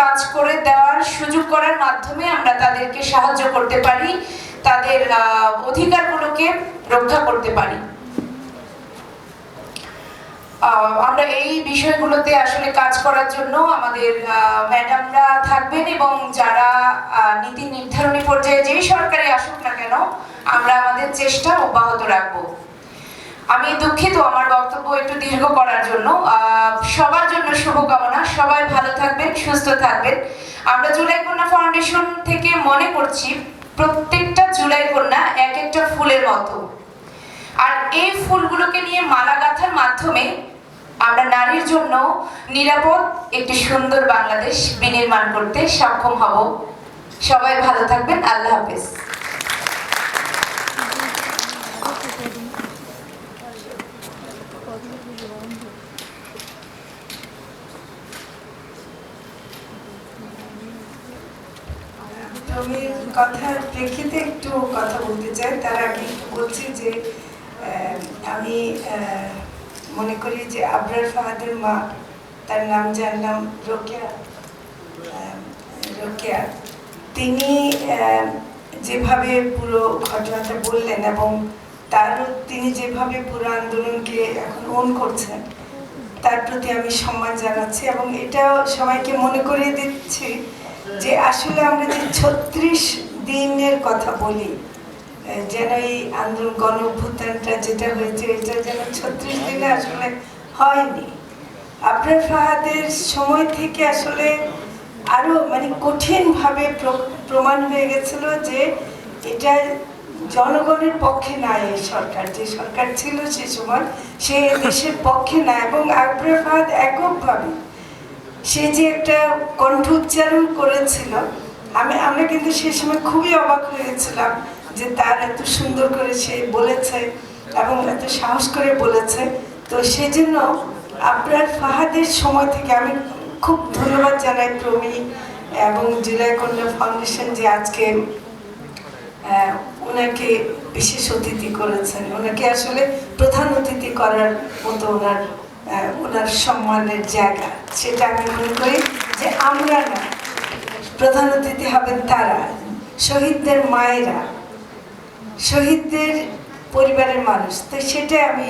কাজ করে দেওয়ার সুযোগ করার মাধ্যমে আমরা তাদেরকে সাহায্য করতে পারি, তাদের অধিকারগুলোকে রক্ষা করতে পারি। আমরা এই বিষয়গুলোতে আসলে কাজ করার জন্য আমাদের ম্যাডামরা থাকবেন এবং যারা নীতি নির্ধারণী পর্যায়ে যেই সরকারি আসুক না কেন, আমরা আমাদের চেষ্টা অব্যাহত রাখব। আমি দুঃখিত আমার বক্তব্য একটু দীর্ঘ করার জন্য। সবার জন্য শুভকামনা। সবাই ভালো থাকবেন, সুস্থ থাকবেন। আমরা জুলাই কন্যা ফাউন্ডেশন থেকে মনে করছি, প্রত্যেকটা জুলাই কন্যা এক একটা ফুলের মতো। আর এই ফুলগুলোকে নিয়ে মালা গাঁথার মাধ্যমে আমরা নারীর জন্য নিরাপদ একটি সুন্দর বাংলাদেশ বিনির্মাণ করতে সক্ষম হব। সবাই ভালো থাকবেন। আল্লাহ হাফেজ। আমি কথার প্রেক্ষিতে একটু কথা বলতে চাই। তার আগে একটু বলছি যে আমি মনে করি যে আবরার ফাহাদের মা, তার নাম জানলাম, রোকেয়া রোকেয়া। তিনি যেভাবে পুরো ঘটনাটা বললেন এবং তারও তিনি যেভাবে পুরো আন্দোলনকে এখন ওন করছেন, তার প্রতি আমি সম্মান জানাচ্ছি এবং এটা সবাইকে মনে করিয়ে দিচ্ছি যে আসলে আমরা যে ছত্রিশ দিনের কথা বলি যেন এই আন্দোলন গণ অভ্যুত্থানটা যেটা হয়েছে, এটা যেন ছত্রিশ দিনে আসলে হয়নি। আপনার ফাহাদের সময় থেকে আসলে আরও মানে কঠিনভাবে প্র- প্রমাণ হয়ে গেছিল যে এটা জনগণের পক্ষে না এই সরকার, যে সরকার ছিল সে সময় সে দেশের পক্ষে না এবং আবরার ফাহাদ এককভাবে সে যে একটা কণ্ঠ উচ্চারণ করেছিল, আমি, আমরা কিন্তু সে সময় খুবই অবাক হয়েছিলাম যে তার এত সুন্দর করে সে বলেছে এবং এত সাহস করে বলেছে। তো সেজন্য আপনার ফাহাদের সময় থেকে আমি খুব ধন্যবাদ জানাই প্রমি এবং জুলাই কন্যা ফাউন্ডেশন যে আজকে ওনাকে বিশেষ অতিথি করেছেন। ওনাকে আসলে প্রধান অতিথি করার মতো ওনার ওনার সম্মানের জায়গা। সেটা আমি মনে করি যে আমরা না, প্রধান অতিথি হবেন তারা, শহীদদের মায়েরা, শহীদদের পরিবারের মানুষ। তো সেটা আমি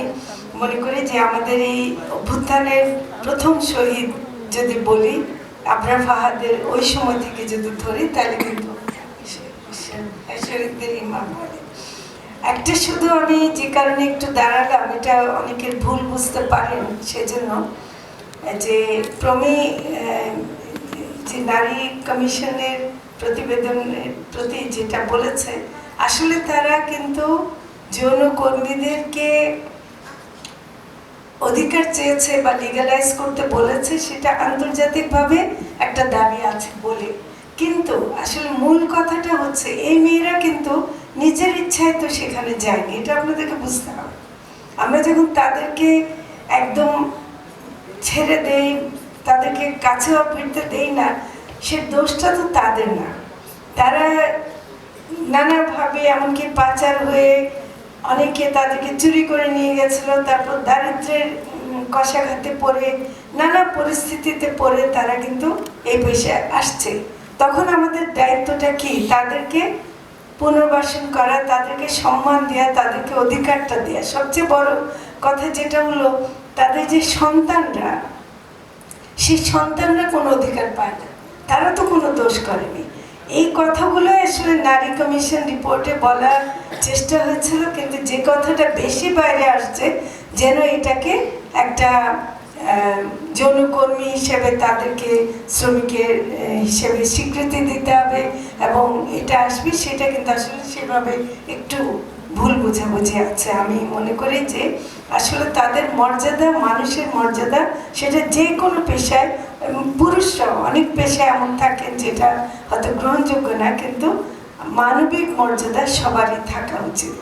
মনে করি যে আমাদের এই অভ্যুত্থানের প্রথম শহীদ যদি বলি আপনার ফাহাদের ওই সময় থেকে যদি ধরি, তাহলে কিন্তু শহীদদের ইমাম বলে। একটা শুধু আমি যে কারণে একটু দাঁড়ালাম, এটা অনেকের ভুল বুঝতে পারেন সেজন্য, যে প্রমি যে নারী কমিশনের প্রতিবেদনের প্রতি যেটা বলেছে, আসলে তারা কিন্তু যৌন কর্মীদেরকে অধিকার চেয়েছে বা লিগালাইজ করতে বলেছে, সেটা আন্তর্জাতিকভাবে একটা দাবি আছে বলে। কিন্তু আসলে মূল কথাটা হচ্ছে, এই মেয়েরা কিন্তু নিজের ইচ্ছায় তো সেখানে যায়নি এটা আপনাদেরকে বুঝতে হবে। আমরা যখন তাদেরকে একদম ছেড়ে দেই, তাদেরকে কাছে ফিরতে দেই না, সে দোষটা তো তাদের না। তারা নানাভাবে এমনকি পাচার হয়ে অনেকে তাদেরকে চুরি করে নিয়ে গেছিল, তারপর দারিদ্রের কষাঘাতে পড়ে, নানা পরিস্থিতিতে পড়ে তারা কিন্তু এই পেশায় আসছে। তখন আমাদের দায়িত্বটা কি? তাদেরকে পুনর্বাসন করা, তাদেরকে সম্মান দেওয়া তাদেরকে অধিকারটা দেওয়া সবচেয়ে বড় কথা যেটা হলো, তাদের যে সন্তানরা, সেই সন্তানরা কোনো অধিকার পায় না। তারা তো কোনো দোষ করেনি। এই কথাগুলো আসলে নারী কমিশন রিপোর্টে বলার চেষ্টা হয়েছিল, কিন্তু যে কথাটা বেশি বাইরে আসছে, যেন এটাকে একটা যৌনকর্মী হিসেবে তাদেরকে শ্রমিকের হিসেবে স্বীকৃতি দিতে হবে এবং এটা আসবে, সেটা কিন্তু আসলে সেভাবে একটু ভুল বোঝাবুঝি আছে। আমি মনে করি যে আসলে তাদের মর্যাদা, মানুষের মর্যাদা, সেটা যে কোনো পেশায় পুরুষরা অনেক পেশায় এমন থাকেন যেটা হয়তো গ্রহণযোগ্য না, কিন্তু মানবিক মর্যাদা সবারই থাকা উচিত।